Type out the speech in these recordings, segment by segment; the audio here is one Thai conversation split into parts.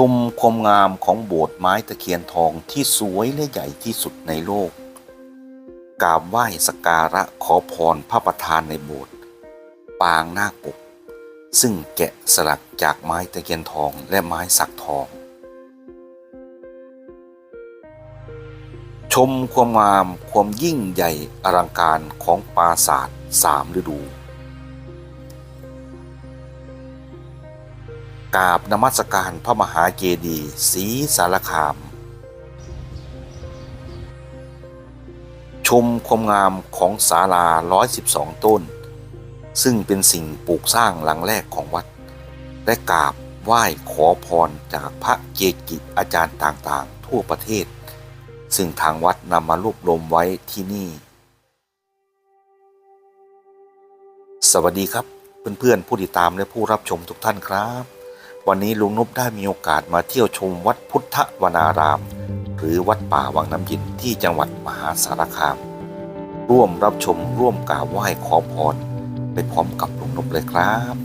ชมความงามของโบสถ์ไม้ตะเคียนทองที่สวยและใหญ่ที่สุดในโลก กราบไหว้สการะขอพรพระประธานในโบสถ์ปางนาคปก ซึ่งแกะสลักจากไม้ตะเคียนทองและไม้สักทอง ชมความงามความยิ่งใหญ่อลังการของปราสาทสามฤดู กราบนมัสการพระมหาเจดีย์ศรีสารคาม ชมความงามของศาลา 112 ต้น ซึ่งเป็นสิ่งปลูกสร้างหลังแรกของวัด และกราบไหว้ขอพรจากพระเกจิอาจารย์ต่างๆ ทั่วประเทศ ซึ่งทางวัดนำมารวบรวมไว้ที่นี่ สวัสดีครับเพื่อนๆผู้ติดตามและผู้รับชมทุกท่านครับ วันนี้ลุงนบได้มีโอกาสมาเที่ยวชมวัดพุทธวนาราม หรือวัดป่าวังน้ำย็นที่จังหวัดมหาสารคาม ร่วมรับชมร่วมกราบไหว้ขอพรไปพร้อมกับลุงนบเลยครับ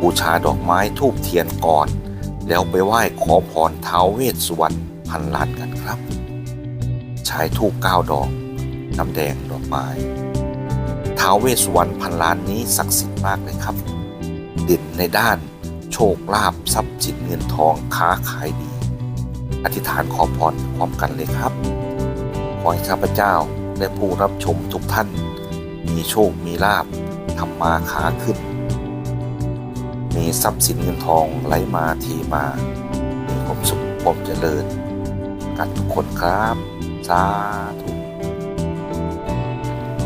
บูชาดอกไม้ทูบเทียนก่อน แล้วไปไหว้ขอพรท้าวเวสสุวรรณพันล้านกันครับ ใช้ทูบเก้าดอกน้ำแดงดอกไม้ท้าวเวสสุวรรณพันล้านนี้ศักดิ์สิทธิ์มากเลยครับ เด่นในด้านโชคลาภทรัพย์สินเงินทองค้าขายดี อธิษฐานขอพรพร้อมกันเลยครับ ขอให้ข้าพเจ้าและผู้รับชมทุกท่าน มีโชคมีลาภทำมาค้าขึ้น มีทรัพย์สินเงินทองไหลมาทีมา มีความสุขความเจริญ กันทุกคนครับ สาธุ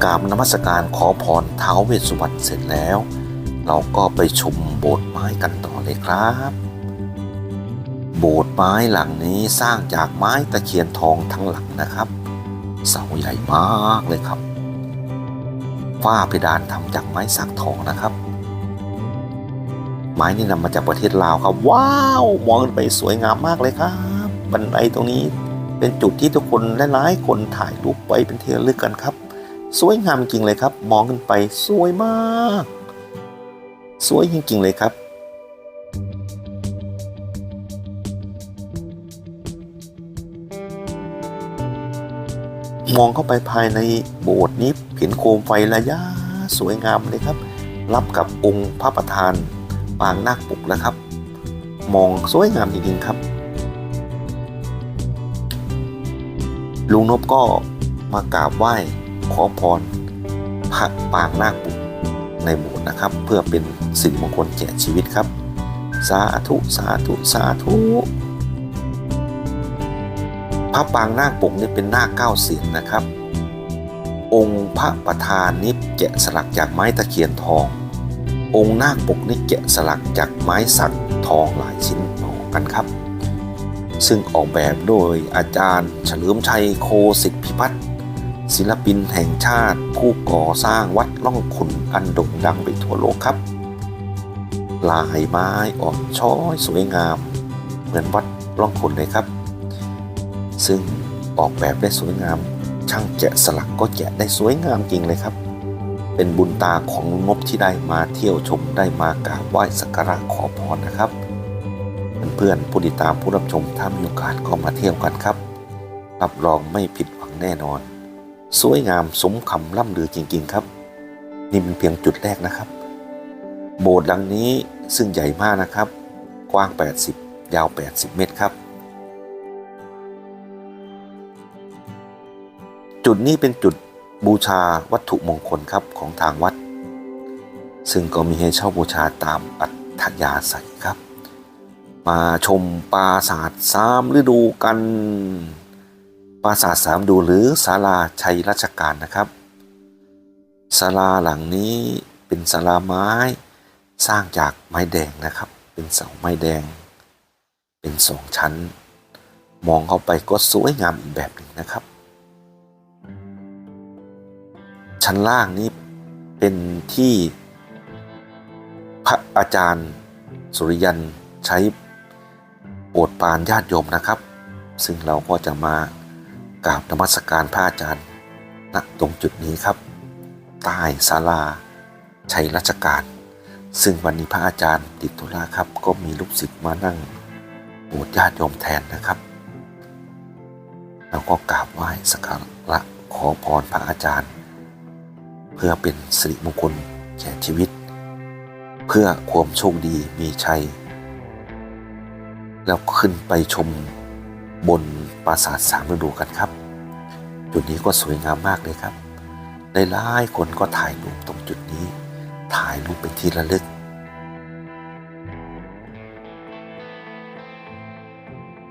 กราบนมัสการขอพรท้าวเวสสุวรรณเสร็จแล้ว เราก็ไปชมโบสถ์ไม้กันต่อเลยครับ โบสถ์ไม้หลังนี้สร้างจากไม้ตะเคียนทองทั้งหลังนะครับ เสาใหญ่มากเลยครับ ฝ้าเพดานทำจากไม้สักทองนะครับ ไม้นี่นำมาจากประเทศลาวครับ ว้าวมองขึ้นไปสวยงามมากเลยครับบันไดตรงนี้เป็นจุดที่ทุกคนหลายๆคนถ่ายรูปไว้เป็นที่ระลึกกันครับ สวยงามจริงเลยครับ มองขึ้นไปสวยมาก สวยจริงๆเลยครับ มองเข้าไปภายในโบสถ์นี้เห็นโคมไฟระยะสวยงามเลยครับ รับกับองค์พระประธานปางนาคปุกนะครับ มองสวยงามจริงๆครับ ลุงนบก็มากราบไหว้ขอพรพระปางนาคปุก ในโบสถ์นะครับ เพื่อเป็นสิริมงคลแก่ชีวิตครับ สาธุสาธุสาธุพระปางนาคปกนี่เป็นนาคเก้าเสียนนะครับ องค์พระประธานนี่แกะสลักจากไม้ตะเคียนทอง องค์นาคปกนี่แกะสลักจากไม้สักทองหลายชิ้นต่อกันครับ ซึ่งออกแบบโดยอาจารย์เฉลิมชัยโคสิทธิพิพัฒน์ ศิลปินแห่งชาติ ผู้ก่อสร้างวัดล่องขุนอันโด่งดังไปทั่วโลกครับ ลายไม้อ่อนช้อยสวยงาม เหมือนวัดล่องขุนเลยครับ ซึ่งออกแบบได้สวยงาม ช่างแกะสลักก็แกะได้สวยงามจริงเลยครับ เป็นบุญตาของงบที่ได้มาเที่ยวชมได้มากราบไหว้สักการะขอพรนะครับเพื่อนๆผู้ติดตามผู้รับชมถ้ามีโอกาสก็มาเที่ยวกันครับ รับรองไม่ผิดหวังแน่นอน สวยงามสมคำล่ำลือจริง ๆ ครับ นี่เป็นเพียงจุดแรกนะครับ โบสถ์หลังนี้ซึ่งใหญ่มากนะครับ กว้าง 80 ยาว 80 เมตรครับ จุดนี้เป็นจุดบูชาวัตถุมงคลครับของทางวัด ซึ่งก็มีให้เช่าบูชาตามอัธยาศัยครับ มาชมปราสาทสามฤดูกัน ปราสาทสามดูหรือศาลาชัยราชการนะครับศาลาหลังนี้เป็นศาลาไม้สร้างจากไม้แดงนะครับ เป็นเสาไม้แดง เป็นสองชั้น มองเข้าไปก็สวยงามอีกแบบหนึ่งนะครับ ชั้นล่างนี้เป็นที่พระอาจารย์ สุริยันใช้โปรดปานญาติโยมนะครับ ซึ่งเราก็จะมา กราบนมัสการพระอาจารย์ณตรงจุดนี้ครับ ใต้ศาลา ชัยราชการ ซึ่งวันนี้พระอาจารย์ติดธุระครับ ก็มีลูกศิษย์มานั่งโปรดญาติโยมแทนนะครับแล้วก็กราบไหว้สักการะขอพรพระอาจารย์ เพื่อเป็นสิริมงคลแก่ชีวิต เพื่อความโชคดีมีชัย แล้วขึ้นไปชมบน ปราสาทสามฤดูกันครับ จุดนี้ก็สวยงามมากเลยครับหลายๆคนก็ถ่ายรูปตรงจุดนี้ ถ่ายรูปเป็นที่ระลึก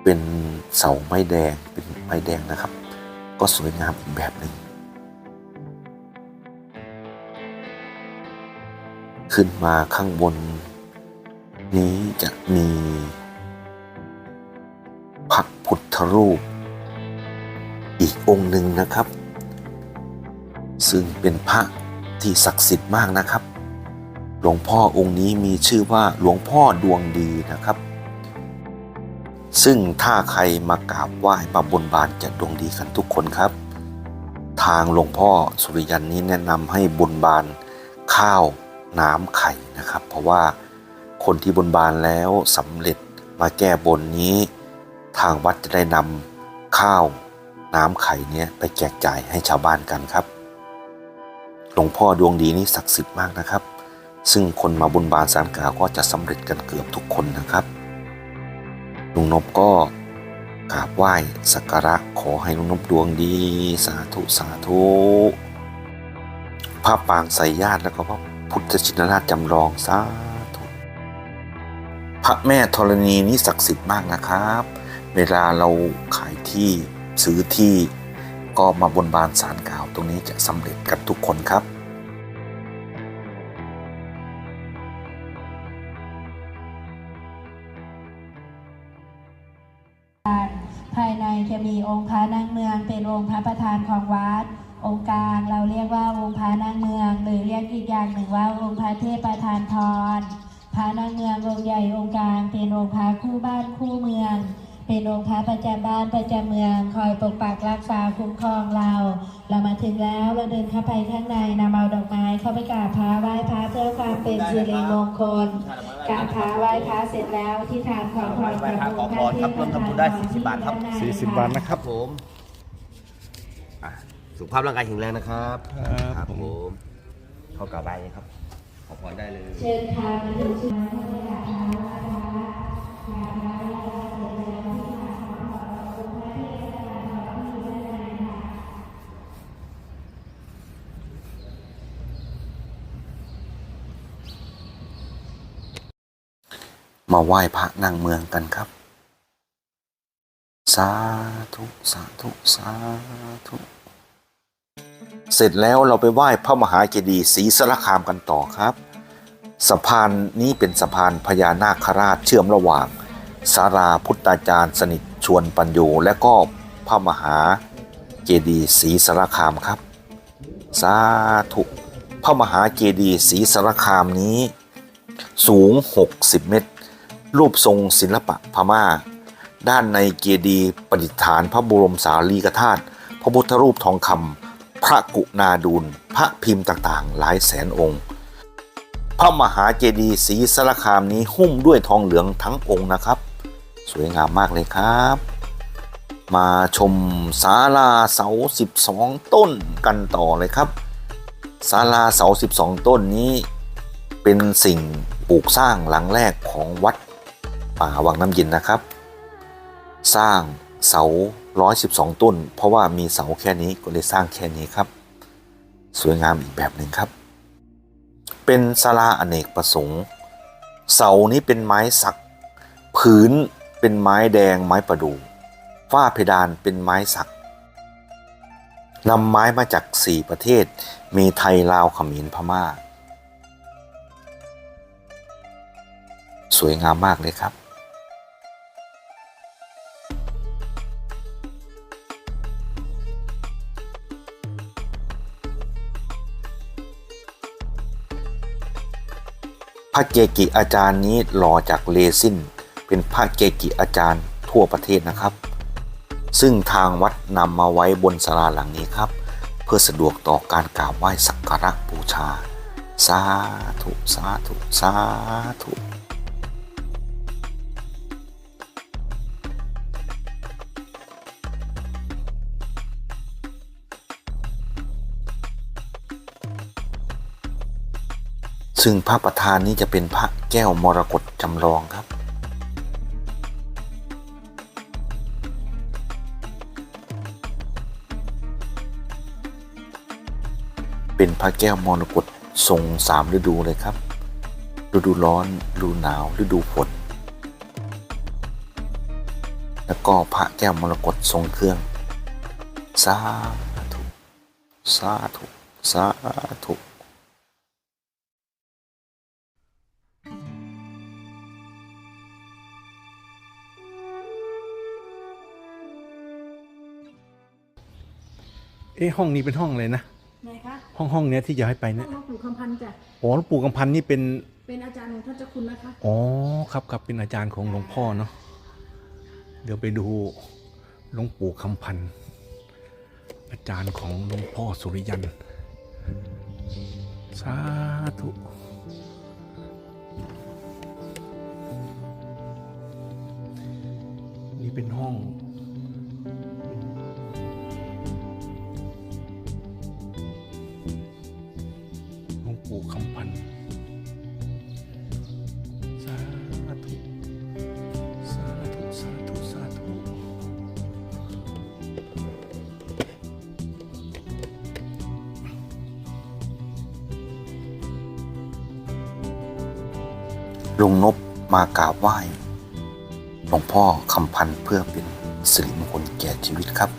เป็นเสาไม้แดงเป็นไม้แดงนะครับ ก็สวยงามอีกแบบหนึ่งขึ้นมาข้างบนนี้จะมี พุทธรูป อีกองค์หนึ่งนะครับ ซึ่งเป็นพระที่ศักดิ์สิทธิ์มากนะครับ หลวงพ่อองค์นี้มีชื่อว่าหลวงพ่อดวงดีนะครับ ซึ่งถ้าใครมากราบไหว้มาบนบานจะดวงดีกันทุกคนครับ ทางหลวงพ่อสุริยันนี้แนะนำให้บนบานข้าวน้ำไข่นะครับ เพราะว่าคนที่บนบานแล้วสำเร็จมาแก้บนนี้ ทางวัดจะได้นำข้าวน้ำไข่เนี้ยไปแจกจ่ายให้ชาวบ้านกันครับ หลวงพ่อดวงดีนี้ศักดิ์สิทธิ์มากนะครับ ซึ่งคนมาบุญบานสารกล่าวก็จะสำเร็จกันเกือบทุกคนนะครับ ลุงนบก็กราบไหว้สักการะขอให้ลุงนบดวงดีสาธุสาธุพระปางใส่ญาติแล้วก็พระพุทธชินราชจำลองสาธุพระแม่ธรณีนี้ศักดิ์สิทธิ์มากนะครับ เวลาเราขายที่ซื้อที่ก็มาบนบานสารกล่าวตรงนี้จะสำเร็จกันทุกคนครับภายในจะมีองค์พระนั่งเมือง เป็นองค์พระประธานของวัด องค์กลางเราเรียกว่าองค์พระนั่งเมือง หรือเรียกอีกอย่างหนึ่งว่าองค์พระเทพประธานพรพระนั่งเมืององค์ใหญ่องค์กลางเป็นองค์พระคู่บ้านคู่เมือง เป็นองค์พระประจำบ้านประจำเมือง คอยปกปักรักษาคุ้มครองเรา เรามาถึงแล้วเราเดินเข้าไปข้างในนำเอาดอกไม้เข้าไปกราบพระไหว้พระเพื่อความเป็นสิริมงคลกราบพระไหว้พระเสร็จแล้วที่ทานขอพรจากองค์พระเทพประธานพรที่ด้านในสี่สิบบาทนะครับผมอะสุขภาพร่างกายแข็งแรงนะครับครับผมเข้ากราบไหว้เลยครับขอพรได้เลย เชิญค่ะมาถึงชุด มาไหว้พระนั่งเมืองกันครับ สาธุสาธุสาธุเสร็จแล้วเราไปไหว้พระมหาเจดีย์ศรีสารคามกันต่อครับสะพานนี้เป็นสะพานพญานาคราชเชื่อมระหว่างสาราพุทธาจารย์สนิทชวนปัญโยและก็พระมหาเจดีย์ศรีสารคามครับ สาธุพระมหาเจดีย์ศรีสารคามนี้สูง 60 เมตร รูปทรงศิลปะพม่า ด้านในเจดีย์ประดิษฐานพระบรมสารีริกธาตุพระพุทธรูปทองคำพระกุณาดูลพระพิมพ์ต่างๆ หลายแสนองค์ พระมหาเจดีย์ศรีสารคามนี้หุ้มด้วยทองเหลืองทั้งองค์นะครับ สวยงามมากเลยครับ มาชมศาลาเสา 12 ต้นกันต่อเลยครับศาลาเสา 12 ต้นนี้เป็นสิ่งปลูกสร้างหลังแรกของวัด ป่าวังน้ำเย็นนะครับ สร้างเสา 112 ต้น เพราะว่ามีเสาแค่นี้ก็เลยสร้างแค่นี้ครับ สวยงามอีกแบบหนึ่งครับ เป็นศาลาอเนกประสงค์ เสานี้เป็นไม้สัก พื้นเป็นไม้แดงไม้ประดู่ฝ้าเพดานเป็นไม้สักนำไม้มาจากสี่ประเทศ มีไทยลาวเขมรพม่า สวยงามมากเลยครับ ระเกกิอาจารย์นี้หล่อจากเลซินเป็นพระเกกิอาจารย์ทั่วประเทศนะครับ ซึ่งทางวัดนำมาไว้บนศาลาหลังนี้ครับ เพื่อสะดวกต่อการกราบไหว้สักการะบูชา สาธุ สาธุ สาธุ ซึ่งพระประธานนี้จะเป็นพระแก้วมรกตจำลองครับ เป็นพระแก้วมรกตทรงสามฤดูเลยครับ ฤดูร้อนฤดูหนาวฤดูฝนแล้วก็พระแก้วมรกตทรงเครื่อง สาธุ สาธุ สาธุ เอ๊ะห้องนี้เป็นห้องเลยนะ ไหนคะห้องห้องเนี้ยที่จะให้ไปห้อเนี่งยหลวงปู่คำพันธ์จ้ะ อ๋อหลวงปู่กำพันนี่เป็น เป็นอาจารย์ของท่านเจ้าคุณนะคะอ๋อครับครับเป็นอาจารย์ของหลวงพ่อเนาะเดี๋ยวไปดูหลวงปู่คำพันธ์อาจารย์ของหลวงพ่อสุริยันสาธุนี่เป็นห้อง ปู่คำพันธ์สาธุสาธุสาธุสาธุลุงนบมากราบไหว้หลวงพ่อคำพันธ์เพื่อเป็นสิริมงคลแก่ชีวิตครับ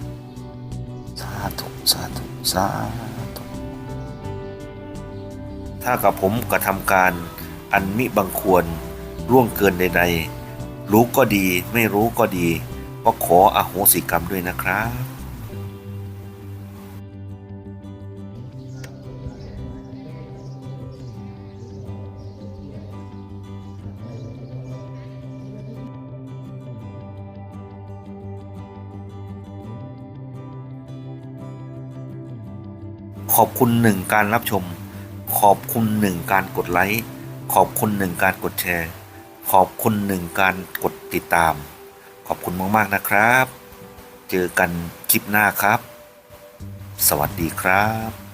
สาธุ สาธุ สาธุ ถ้ากับผมกระทำการอันมิบังควรล่วงเกินใดๆ รู้ก็ดีไม่รู้ก็ดี ก็ขออโหสิกรรมด้วยนะครับ ขอบคุณหนึ่งการรับชม ขอบคุณหนึ่งการกดไลค์ ขอบคุณหนึ่งการกดแชร์ ขอบคุณหนึ่งการกดติดตาม ขอบคุณมากๆนะครับ เจอกันคลิปหน้าครับ สวัสดีครับ